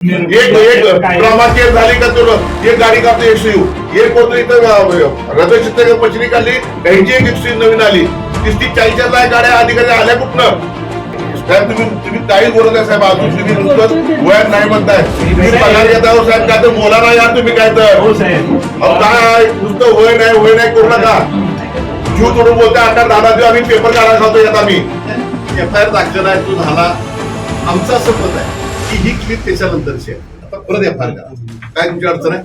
एक एक ड्रामा केस झाली का तुला? एक गाडी काढतो एकशे येऊ एक कोणतं इथं रथचित्र पचनी काढली त्यांची एक एकशे नवीन आली. तीस तीस चाळीसच्या जाय गाड्या अधिकारी आल्या कुठनं? साहेब तुम्ही तुम्ही काही बोलत आहे साहेब. अजून तुम्ही नुसतं वयात नाही म्हणताय. तुम्ही पगार घेत आहो साहेब. काय तर बोला ना यार तुम्ही काय तर. हो साहेब. अहो काय? नुसतं होय नाही होय नाही करू नका. जीव तोडून बोलता आता दादा देऊ आम्ही पेपर काढायला खातो यात आम्ही. एफ आय आर दाखल आहे तो झाला. आमचं असं मत आहे. की ही क्लिप त्याच्यानंतरची आहे. आता परत आर करा. काय तुमची अडचण आहे?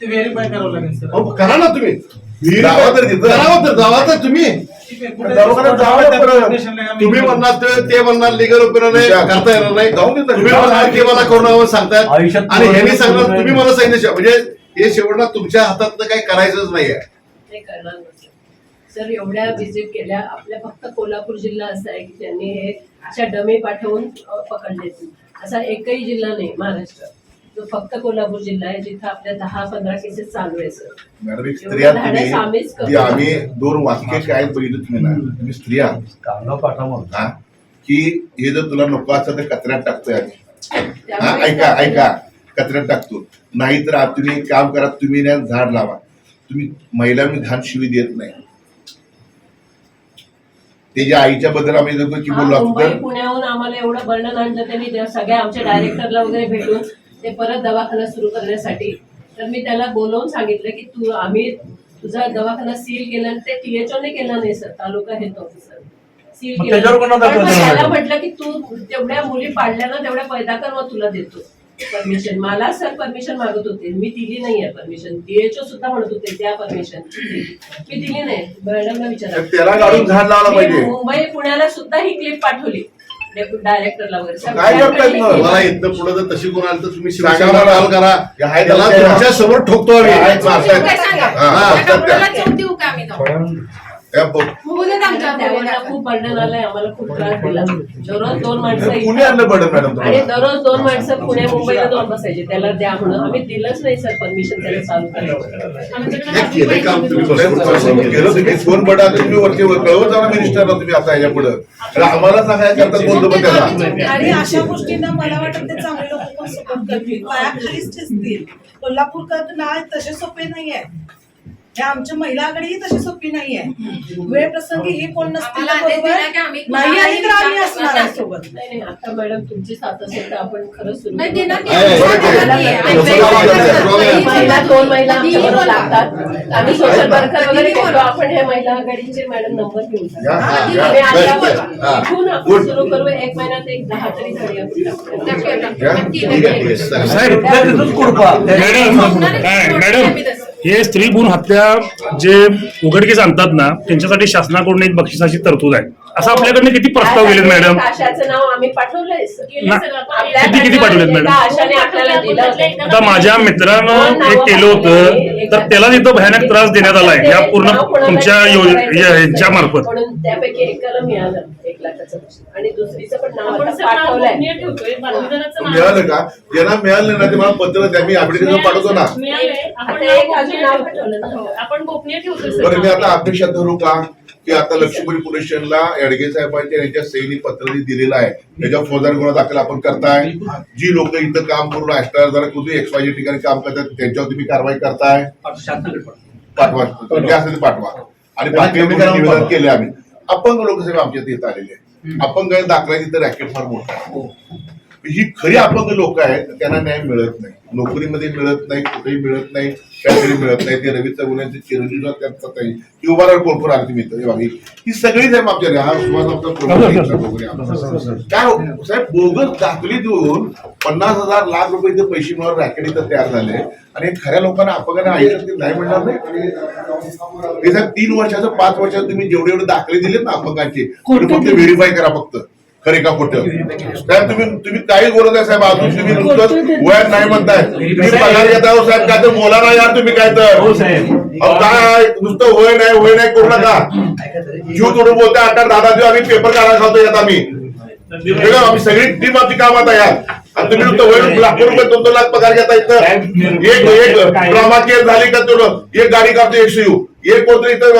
ते व्हेरीफाय करावं लागेल सर अहो, करा ना तुम्ही. जावा तर तिथं. तर जावा तर तुम्ही. दवाखान्यात जावा तर बरं. तुम्ही म्हणणार ते ते म्हणणार लिगल ओपिनियन आहे विचार. करता येणार नाही. जाऊन तर. तुम्ही म्हणणार की मला कोरोनावर आयुष्यात आणि ह्यांनी सांगणार तुम्ही मला सांगितलं म्हणजे हे शेवटला तुमच्या हातात काही करायचंच नाहीये. ते करणार. सर एवढ्या व्हिजिट केल्या. आपल्या फक्त कोल्हापूर जिल्हा असा आहे की त्यांनी हे अशा डमे पाठवून पकडले असा एकही जिल्हा नाही महाराष्ट्रात तो फक्त कोल्हापूर जिल्हा आहे जिथं आपल्या दहा पंधरा केसेस चालू आहे सर. जी आम्ही दोन वाक्य काय बघितलं तुम्ही ना तुम्ही स्त्रिया. हा? की हे जर तुला नको असं तर कचऱ्यात टाकतोय आम्ही. हा? ऐका ऐका. कचऱ्यात टाकतो. नाहीतर आज तुम्ही काम करा तुम्ही ना झाड लावा. तुम्ही महिलांनी घाण शिवी देत नाही. त्याच्या आईच्या बद्दल आम्ही जर की बोललो असतो तर पुण्याहून आम्हाला एवढं वर्णन आणलं त्यांनी त्या सगळ्या आमच्या डायरेक्टरला वगैरे भेटून ते परत दवाखाना सुरू करण्यासाठी. तर मी त्याला बोलवून सांगितलं की तू आम्ही तुझा दवाखाना सील केला आणि ते THO ने केला नाही सर तालुका हेल्थ ऑफिसर सील केलं. त्याला? म्हटलं की तू तेवढ्या मुली पाडल्या ना तेवढ्या पैदा कर मग तुला देतो. परमिशन. मला सर परमिशन मागत होते. मी दिली नाहीये परमिशन. डीएचओ सुद्धा म्हणत होते द्या परमिशन. मी दिली नाही. मॅडमला त्याला झाड लावला पाहिजे. मुंबई पुण्याला सुद्धा ही क्लिप पाठवली. डायरेक्टरला वगैरे. काय करतायत मग? सगळ्यांकडे मला इथं पुढे जर तशी कोण आली तर तुम्ही सांगा शिवसेना मला. कॉल करा. हे आहे त्याला. त्याला- तुमच्यासमोर ठोकतो आम्ही. आहेत मारतायत. काय सांगा? हा, हा, त्या डॉक्टरला चोप देऊ का आम्ही जाऊन? खूप बर्डन आलंय आम्हाला खूप त्रास दिला. दररोज दोन माणसं आणि दररोज दोन पुणे मुंबईला जाऊन बसायचे. त्याला द्या म्हणून. आम्ही दिलंच नाही सर. परमिशन त्याला चालू हे पुढे. आम्हाला त्याला? आणि अशा गोष्टींना मला वाटत ते चांगले लोक पण सपोर्ट करतील. पायाखालीच ठेचतील. कोल्हापूरकर तसे सोपे नाहीये. हे आमच्या महिला आघाडीही तशी सोपी नाहीये वेळ प्रसंगी हे कोण नसतील आम्हाला आदेश दिला की आम्ही बरोबर नाही आली तर आम्ही विचार असणार आहे सोबत नाही नाही आता मॅडम तुमची साथ असेल तर आपण खरंच नाही, आहे, आहे, आहे. आहे. आहे. आहे. आहे. दोन महिला कधीही आमच्याबरोबर बोला. लागतात आम्ही सोशल वर्कर वगैरे घेतो आपण हे महिला आघाडीचे मॅडम नंबर घेऊन सुरू करू एक महिन्यात एक दहा तरी आहे. आहे. मॅडम हे स्त्री भ्रूण हत्या जे उघडकीस आणतात ना त्यांच्यासाठी शासनाकडून एक बक्षिसाची तरतूद आहे. असं आपल्याकडनं किती प्रस्ताव गेलेत मॅडम आशाचं नाव आम्ही पाठवलंय. सर. ना- किती- किती पाठवलेत मॅडम? एका आशाने आपल्याला दिलं होतं. आता माझ्या मित्रानं एक केलं होतं. तर त्याला तिथं भयानक त्रास देण्यात आलाय या पूर्ण तुमच्या योज- या- यांच्या मार्फत म्हणून त्यापैकी एकाला मिळालं. एक लाखाचं बक्षीस आणि दुसरीचं पण नाव आपण आता सर नाव पाठवलंय. गोपनीय ठेवतोय बालविधानाचं नाव. मिळालं का? ज्यांना मिळालं ना ते मला पत्र द्या मी ऍप्लिकेशन पाठवतो ना. मिळालंय आपण आता नाव एक अजून गोपनीय नाव ठेवतोय. पाठवलं ना. हो, आपण गोपनीय ठेवतोय बरं मी आता अपेक्षा धरू का? की आता लक्ष्मीपुरी पोलीस स्टेशनला एडगे साहेबांच्या यांच्या सैनिक पत्र जे दिलेलं आहे. त्याच्यावर फौजदारी गुन्हा दाखल आपण करताय. जी लोक इथं काम करून अष्टाधार कुठे एक्स वाय ठिकाणी काम करतात त्यांच्यावर तुम्ही कारवाई करताय. पाठवा. जे असेल ते पाठवा. आणि बाकी निवेदन. केले. आम्ही. अपंग लोकसेवा आमच्या इथे आलेले आहे अपंग दाखला तिथं रॅकेट फार मोठा ही खरी अपंग लोक आहेत त्यांना न्याय मिळत नाही. नोकरीमध्ये मिळत नाही कुठेही मिळत नाही काहीतरी मिळत नाही ते रवी चौगुल्यांचे चिरंजीव त्यांचा ताई की उभारा कोण कोण आले तुम्ही इथं हे सगळीच आहे आमच्या हा सुभाष. काय हो, साहेब बोगस दाखली देऊन पन्नास हजार लाख रुपये इथे पैसे मिळून रॅकेट इथं तयार झाले. आणि खऱ्या लोकांना अपंगाने ऐकत ते नाही म्हणणार नाही? हे साहेब तीन वर्षाचं पाच वर्षाचं तुम्ही जेवढे एवढे दाखले दिलेत ना तेवढे फक्त व्हेरीफाय करा फक्त. खरे का खोटं? साहेब तुम्ही तुम्ही काही बोलत आहे साहेब. अजून तुम्ही वयात नाही म्हणताय. तुम्ही पगार घेत आहो साहेब. काय तर बोला ना यार तुम्ही काय तर. हो अहो काय? नुसतं होय नाही होय नाही करू नका. जीव तोडून बोलता आता दादा देऊ आम्ही पेपर काढायला खातो यात आम्ही. आम्ही सगळी टीम आमची कामात आहे यार आणि तुम्ही नुसतं वय लाखो रुपये दोन दोन लाख पगार घेता इथं. एक एक ड्रामा केस झाली का तुला? एक गाडी काढतो एकशे येऊ एक कोणतं इथं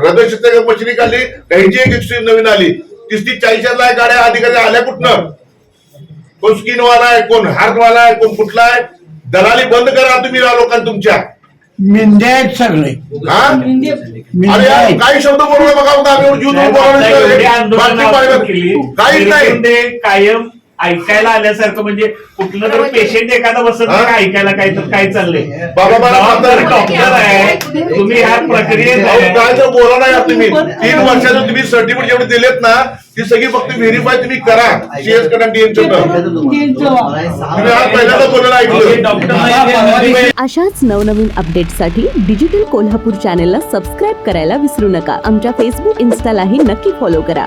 हृदय मशिनी काढली त्यांची एक एकशे नवीन आली. तीस तीस चाळीसच्या जाय गाड्या अधिकारी आल्या कुठनं कोण स्किनवाला आहे कोण हार्टवाला आहे कोण कुठला आहे दलाली बंद करा तुम्ही या लोकांना तुमच्या मेंढ्या आहेत सगळे हा अरे यार. काही शब्द बोलू बघा आम्ही एवढं जीव देऊन बोलावलं एवढी नाही. आंदोलन बाकी पाहिलं. केली काहीच नाही कायम ऐकायला आल्यासारखं म्हणजे कुठलं तर पेशंट एखादा बसत नाही का? ऐकायला काय तर काय चाललंय बाबा, जबाबदार बाबा. तुम्ही ह्या प्रक्रियेत. काय तर बोला नाही तुम्ही तीन वर्षाचं तुम्ही सर्टिफिकेट जेवढे दिलेत ना ती सगळी फक्त व्हेरीफाय तुम्ही करा. सीएसकडे डीएमच्या तुम्ही पहिल्यांदा बोलायला ऐकलं. अशाच नवनवीन अपडेट्ससाठी डिजिटल कोल्हापूर चॅनेलला सबस्क्राईब करायला विसरू नका. आमच्या फेसबुक इन्स्टालाही नक्की फॉलो करा.